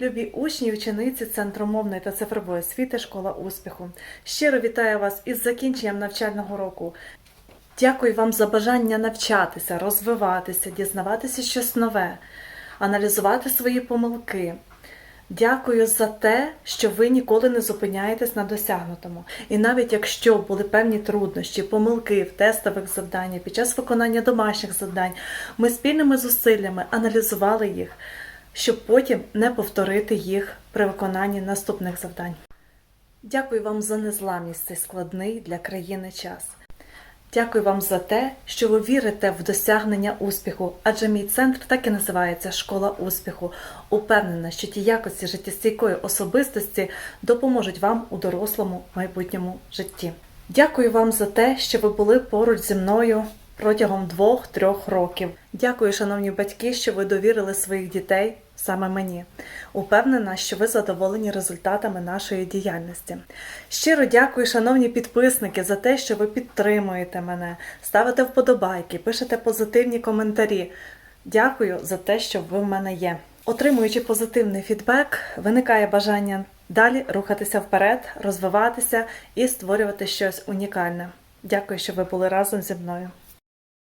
Любі учні учениці Центру мовної та цифрової освіти Школа успіху. Щиро вітаю вас із закінченням навчального року. Дякую вам за бажання навчатися, розвиватися, дізнаватися щось нове, аналізувати свої помилки. Дякую за те, що ви ніколи не зупиняєтесь на досягнутому. І навіть якщо були певні труднощі, помилки в тестових завданнях під час виконання домашніх завдань, ми спільними зусиллями аналізували їх, щоб потім не повторити їх при виконанні наступних завдань. Дякую вам за незламність цей складний для країни час. Дякую вам за те, що ви вірите в досягнення успіху, адже мій центр так і називається Школа успіху. Упевнена, що ті якості життєстійкої особистості допоможуть вам у дорослому майбутньому житті. Дякую вам за те, що ви були поруч зі мною протягом двох-трьох років. Дякую, шановні батьки, що ви довірили своїх дітей саме мені. Упевнена, що ви задоволені результатами нашої діяльності. Щиро дякую, шановні підписники, за те, що ви підтримуєте мене, ставите вподобайки, пишете позитивні коментарі. Дякую за те, що ви в мене є. Отримуючи позитивний фідбек, виникає бажання далі рухатися вперед, розвиватися і створювати щось унікальне. Дякую, що ви були разом зі мною.